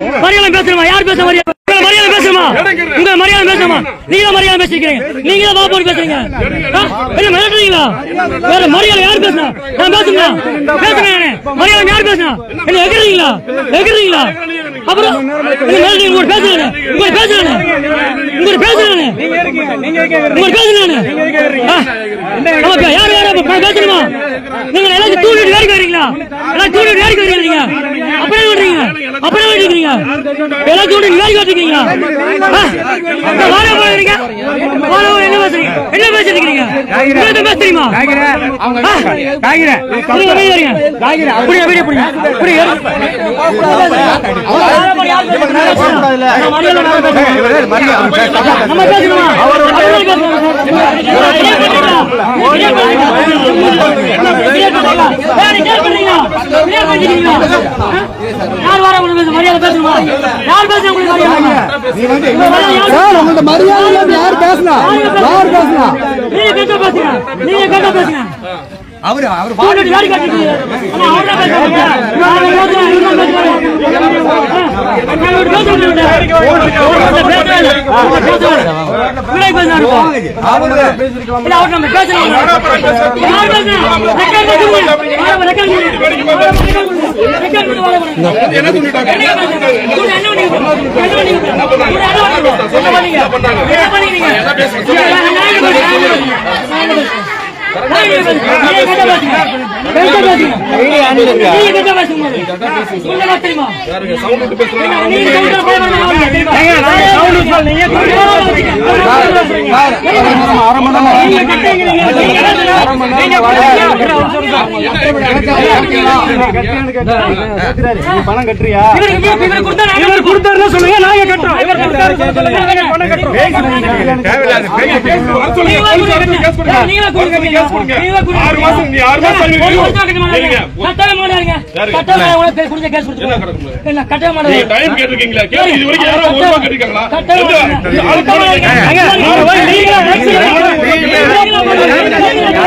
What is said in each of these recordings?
மரியாதை பேசுறமா யார் பேச மரியாதை? மரியாதை பேசுமா உங்க மரியாதை பேசுறமா நீங்க மரியாதை பேசிக்கிறீங்க. நீங்களே பாப்போர் பேசுறீங்க. மிரட்டுறீங்களா? வேற மரியாதை யார் பேசுனா? நான் பேசுங்க பேசுறேன் மரியாதை யார் பேசுனா? என்ன எகிறீங்களா எகிறீங்களா அப்புறம் உங்க பேசுறேன் உங்க பேசுறேன் உங்க பேசுறேன் உங்க பேசுறேன் யார் யார் பேசணுமா? நீங்க எல்லாத்தையும் தூண்டிட்டு வேடிக்கை வரீங்களா எல்லாம் தூண்டிட்டு வேடிக்கை வரீங்க கேட்டுக்கிறீங்க எனக்கு கூட நீங்க கேட்டுக்கிறீங்க என்ன பேசுறீங்க? என்ன பேசிருக்கீங்க பேசுறீங்க அப்படியே அப்படியே உங்கள்ட்ட மரியாதை யார் பேசினா யார் பேசினா நீங்க கேட்ட பேசுங்க நீங்க கேட்ட பேசுங்க அவரு அவர் பேசுறோம் அரை மணி நேரம் பணம் கட்டுறியா இவர் கொடுத்தாரு சொல்லுங்க பணம்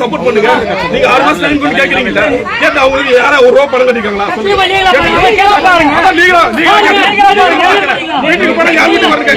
சப்போர்ட் பண்ணுங்க. நீங்க ஆறு மாசம் லைன் பண்ணி கேக்குறீங்க கேட்டு அவங்களுக்கு யாரா ஒரு ரூபா பணம் கட்டிருக்காங்களா? வீட்டுக்கு பணம். யார் வீட்டுக்கு வரீங்க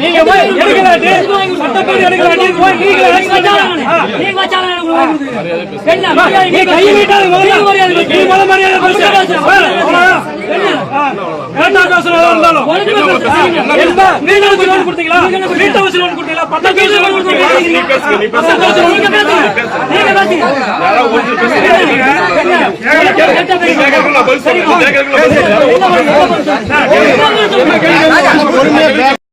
நீங்க போய் எடுக்கலாட்டி சட்டப்படி எடுக்கலாட்டி போய் நீங்க நீ கை வீட்டாரு நீ மத மரியாதை இருந்தாலும். நீங்களும் கொடுத்தீங்களா? வீட்டை வச்சு லோன் கொடுத்தீங்களா? பத்தாம் தேதி லோன் கொடுத்தீங்களா? நீங்க பேசுங்க. நீங்க பேசுங்க. நீங்க பேசுங்க. கேட்கறதுல பதில் சொல்லுங்க கேட்கறதுல பதில் சொல்லுங்க